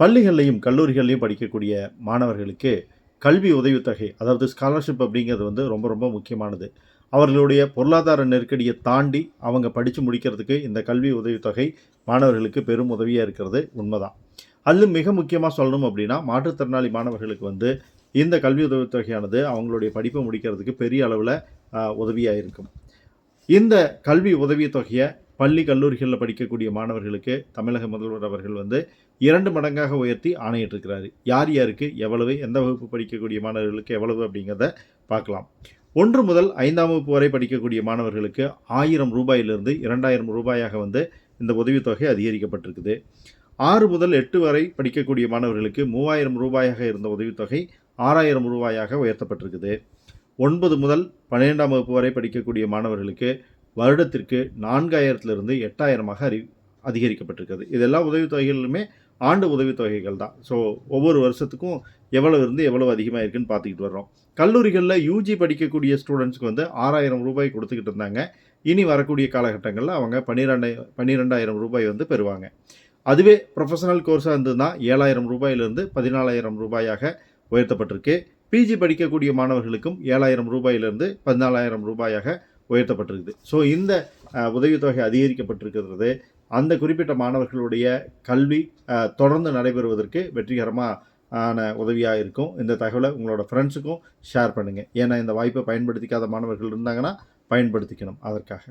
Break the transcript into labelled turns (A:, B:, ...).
A: பள்ளிகள்லையும் கல்லூரிகள்லையும் படிக்கக்கூடிய மாணவர்களுக்கு கல்வி உதவித்தொகை அதாவது ஸ்காலர்ஷிப் அப்படிங்கிறது வந்து ரொம்ப ரொம்ப முக்கியமானது. அவர்களுடைய பொருளாதார நெருக்கடியை தாண்டி அவங்க படித்து முடிக்கிறதுக்கு இந்த கல்வி உதவித்தொகை மாணவர்களுக்கு பெரும் உதவியாக இருக்கிறது உண்மைதான். அதிலும் மிக முக்கியமாக சொல்லணும் அப்படின்னா மாற்றுத்திறனாளி மாணவர்களுக்கு வந்து இந்த கல்வி உதவித்தொகையானது அவங்களுடைய படிப்பை முடிக்கிறதுக்கு பெரிய அளவில் உதவியாக இருக்கும். இந்த கல்வி உதவித்தொகையை பள்ளி கல்லூரிகளில் படிக்கக்கூடிய மாணவர்களுக்கு தமிழக முதல்வர் அவர்கள் வந்து இரண்டு மடங்காக உயர்த்தி ஆணையிட்டிருக்கிறாரு. யார் யாருக்கு எவ்வளவு எந்த வகுப்பு படிக்கக்கூடிய மாணவர்களுக்கு எவ்வளவு அப்படிங்கிறத பார்க்கலாம். ஒன்று முதல் ஐந்தாம் வகுப்பு வரை படிக்கக்கூடிய மாணவர்களுக்கு ஆயிரம் ரூபாயிலிருந்து இரண்டாயிரம் ரூபாயாக வந்து இந்த உதவித்தொகை அதிகரிக்கப்பட்டிருக்குது. ஆறு முதல் எட்டு வரை படிக்கக்கூடிய மாணவர்களுக்கு மூவாயிரம் ரூபாயாக இருந்த உதவித்தொகை ஆறாயிரம் ரூபாயாக உயர்த்தப்பட்டிருக்குது. ஒன்பது முதல் பன்னிரெண்டாம் வகுப்பு வரை படிக்கக்கூடிய மாணவர்களுக்கு வருடத்திற்கு நான்காயிரத்திலிருந்து எட்டாயிரமாக அறி அதிகரிக்கப்பட்டிருக்கிறது. இதெல்லாம் உதவித்தொகைகளுமே ஆண்டு உதவித்தொகைகள் தான். ஸோ ஒவ்வொரு வருஷத்துக்கும் எவ்வளவு இருந்து எவ்வளவு அதிகமாக இருக்குன்னு பார்த்துக்கிட்டு வர்றோம். கல்லூரிகளில் யூஜி படிக்கக்கூடிய ஸ்டூடெண்ட்ஸ்க்கு வந்து ஆறாயிரம் ரூபாய் கொடுத்துக்கிட்டு இருந்தாங்க. இனி வரக்கூடிய காலகட்டங்களில் அவங்க பன்னிரெண்டாய் பன்னிரெண்டாயிரம் ரூபாய் வந்து பெறுவாங்க. அதுவே ப்ரொஃபஷனல் கோர்ஸாக இருந்ததுன்னா ஏழாயிரம் ரூபாயிலிருந்து பதினாலாயிரம் ரூபாயாக உயர்த்தப்பட்டிருக்கு. பிஜி படிக்கக்கூடிய மாணவர்களுக்கும் ஏழாயிரம் ரூபாயிலிருந்து பதினாலாயிரம் ரூபாயாக உயர்த்தப்பட்டிருக்குது. ஸோ இந்த உதவித்தொகை அதிகரிக்கப்பட்டிருக்கிறது. அந்த குறிப்பிட்ட மாணவர்களுடைய கல்வி தொடர்ந்து நடைபெறுவதற்கு வெற்றிகரமாக ஆன உதவியாக இருக்கும். இந்த தகவலை உங்களோட ஃப்ரெண்ட்ஸுக்கும் ஷேர் பண்ணுங்கள் ஏன்னா இந்த வாய்ப்பை பயன்படுத்திக்காத மாணவர்கள் இருந்தாங்கன்னா பயன்படுத்திக்கணும். அதற்காக.